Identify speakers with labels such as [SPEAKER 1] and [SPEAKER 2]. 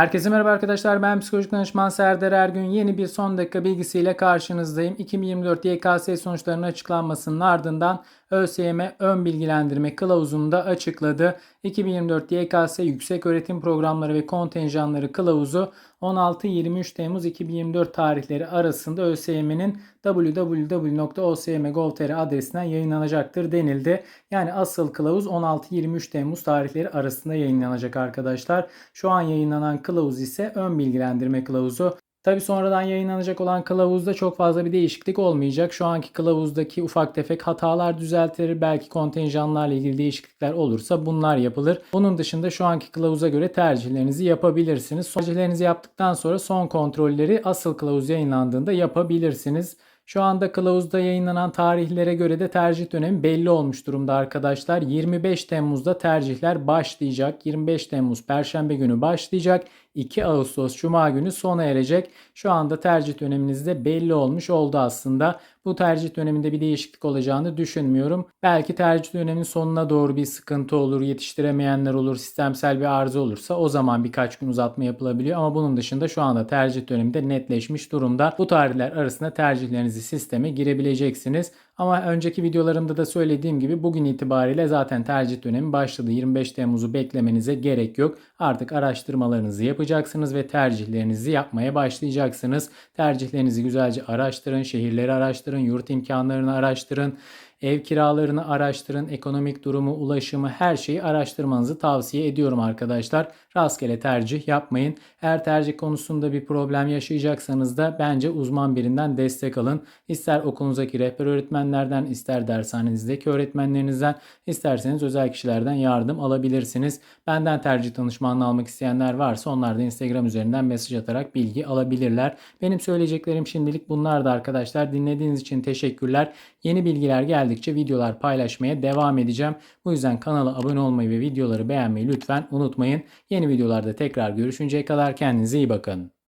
[SPEAKER 1] Herkese merhaba arkadaşlar. Ben psikolojik danışman Serdar Ergün. Yeni bir son dakika bilgisiyle karşınızdayım. 2024 YKS sonuçlarının açıklanmasının ardından ÖSYM ön bilgilendirme kılavuzunda açıkladı. 2024 YKS Yüksek Öğretim Programları ve Kontenjanları kılavuzu 16-23 Temmuz 2024 tarihleri arasında ÖSYM'nin www.osm.gov.tr adresinden yayınlanacaktır denildi. Yani asıl kılavuz 16-23 Temmuz tarihleri arasında yayınlanacak arkadaşlar. Şu an yayınlanan kılavuz ise ön bilgilendirme kılavuzu. Tabi sonradan yayınlanacak olan kılavuzda çok fazla bir değişiklik olmayacak. Şu anki kılavuzdaki ufak tefek hatalar düzeltilir. Belki kontenjanlarla ilgili değişiklikler olursa bunlar yapılır. Bunun dışında şu anki kılavuza göre tercihlerinizi yapabilirsiniz. Tercihlerinizi yaptıktan sonra son kontrolleri asıl kılavuz yayınlandığında yapabilirsiniz. Şu anda kılavuzda yayınlanan tarihlere göre de tercih dönemi belli olmuş durumda arkadaşlar. 25 Temmuz'da tercihler başlayacak. 25 Temmuz Perşembe günü başlayacak. 2 Ağustos Cuma günü sona erecek. Şu anda tercih döneminiz de belli olmuş oldu aslında. Bu tercih döneminde bir değişiklik olacağını düşünmüyorum. Belki tercih döneminin sonuna doğru bir sıkıntı olur, yetiştiremeyenler olur, sistemsel bir arıza olursa o zaman birkaç gün uzatma yapılabiliyor. Ama bunun dışında şu anda tercih döneminde netleşmiş durumda. Bu tarihler arasında tercihlerinizi sisteme girebileceksiniz. Ama önceki videolarımda da söylediğim gibi bugün itibariyle zaten tercih dönemi başladı. 25 Temmuz'u beklemenize gerek yok. Artık araştırmalarınızı yapacaksınız ve tercihlerinizi yapmaya başlayacaksınız. Tercihlerinizi güzelce araştırın, şehirleri araştırın, yurt imkanlarını araştırın. Ev kiralarını araştırın, ekonomik durumu, ulaşımı her şeyi araştırmanızı tavsiye ediyorum arkadaşlar. Rastgele tercih yapmayın. Eğer tercih konusunda bir problem yaşayacaksanız da bence uzman birinden destek alın. İster okulunuzdaki rehber öğretmenlerden, ister dershanenizdeki öğretmenlerinizden, isterseniz özel kişilerden yardım alabilirsiniz. Benden tercih danışmanlığı almak isteyenler varsa onlar da Instagram üzerinden mesaj atarak bilgi alabilirler. Benim söyleyeceklerim şimdilik bunlar da arkadaşlar. Dinlediğiniz için teşekkürler. Yeni bilgiler geldikçe videolar paylaşmaya devam edeceğim. Bu yüzden kanala abone olmayı ve videoları beğenmeyi lütfen unutmayın. Yeni videolarda tekrar görüşünceye kadar kendinize iyi bakın.